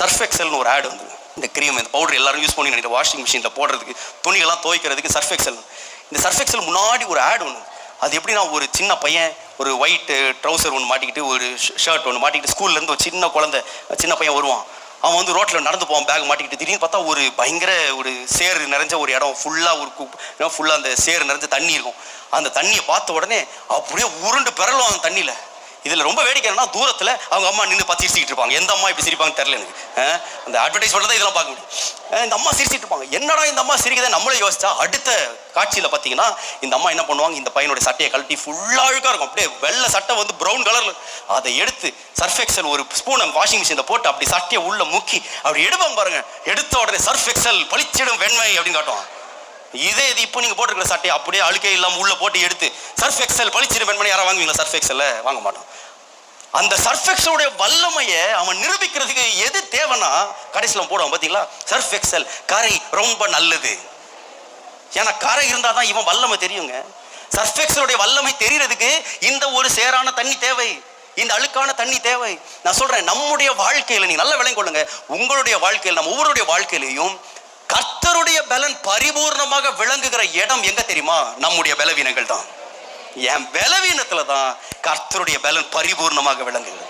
Surf எக்ஸல்னு ஒரு ஆடு வந்து இந்த க்ரீம் இந்த பவுடர் எல்லாரும் யூஸ் பண்ணி நினைக்கிற வாஷிங் மிஷினில் போடுறதுக்கு துணிகள்லாம் துவைக்கிறதுக்கு சர்ஃப் எக்ஸல் இந்த சர்ஃப் எக்ஸல் முன்னாடி ஒரு ஆடு ஒன்று அது எப்படின்னா ஒரு சின்ன பையன் ஒரு ஒயிட் ட்ரௌசர் ஒன்று மாட்டிக்கிட்டு ஒரு ஷர்ட் ஒன்று மாட்டிக்கிட்டு ஸ்கூல்லேருந்து ஒரு சின்ன குழந்தை சின்ன பையன் வருவான். அவன் வந்து ரோட்டில் நடந்து போவான் பேக் மாட்டிக்கிட்டு. திடீர்னு பார்த்தா ஒரு பயங்கர ஒரு சேர் நிறைஞ்ச ஒரு இடம். ஃபுல்லாக ஒரு குப் ஃபுல்லாக அந்த சேர் நிறைஞ்ச தண்ணி இருக்கும். அந்த தண்ணியை பார்த்த உடனே அப்படியே உருண்டு பிறலும் அந்த தண்ணியில். இதில் ரொம்ப வேடிக்கை என்னன்னா தூரத்தில் அவங்க அம்மா நின்று பார்த்து சிரிச்சிட்டு இருப்பாங்க. எந்த அம்மா இப்படி சிரிப்பாங்கன்னு தெரியல எனக்கு. அந்த அட்வர்டைஸ்மெண்ட் தான் இதெல்லாம் பார்க்க முடியும். இந்த அம்மா சிரிச்சிட்டு இருப்பாங்க. என்னடா இந்த அம்மா சிரிக்குதே நம்மளே யோசிச்சா அடுத்த காட்சியில் பார்த்தீங்கன்னா இந்த அம்மா என்ன பண்ணுவாங்க? இந்த பையனுடைய சட்டையை கழட்டி ஃபுல்லாக அழுக்காக இருக்கும். அப்படியே வெள்ளை சட்டை வந்து ப்ரௌன் கலரில் அதை எடுத்து சர்ஃப் எக்ஸல் ஒரு ஸ்பூனை வாஷிங் மிஷினில் போட்டு அப்படி சட்டையை உள்ள முக்கி அப்படி எடுப்பாங்க பாருங்க. எடுத்த உடனே சர்ஃப் எக்ஸல் பளிச்சிடும் வெண்மை அப்படின்னு காட்டுவான். இதே இது இப்போ நீங்கள் போட்டுருக்கிற சட்டையை அப்படியே அழுக்கே இல்லாமல் உள்ளே போட்டு எடுத்து சர்ஃப் எக்ஸல் பளிச்சிடும் பண்ணி யாராவது வாங்குவீங்களா சர்ஃப் எக்ஸல்ல வாங்க மாட்டோம். அந்த சர்ஃப் எக்ஸலுடைய வல்லமையை அவன் நிரூபிக்கிறதுக்கு எது தேவைன்னா கடைசியில் போடுவான் பார்த்தீங்களா சர்ஃப் எக்ஸல் கரை ரொம்ப நல்லது. ஏன்னா கரை இருந்தால் தான் இவன் வல்லமை தெரியுங்க. சர்ஃப் எக்ஸலுடைய வல்லமை தெரியறதுக்கு இந்த ஒரு சேரான தண்ணி தேவை. இந்த அழுக்கான தண்ணி தேவை. நான் சொல்கிறேன் நம்முடைய வாழ்க்கையில் நீங்கள் நல்ல விளங்கி கொள்ளுங்க. உங்களுடைய வாழ்க்கையில் நம்ம ஒவ்வொருடைய வாழ்க்கையிலையும் கர்த்தருடைய பலன் பரிபூர்ணமாக விளங்குகிற இடம் எங்க தெரியுமா? நம்முடைய பலவீனங்கள் தான் என் பலவீனத்துல தான் கர்த்தருடைய பலன் பரிபூர்ணமாக விளங்குகிறது.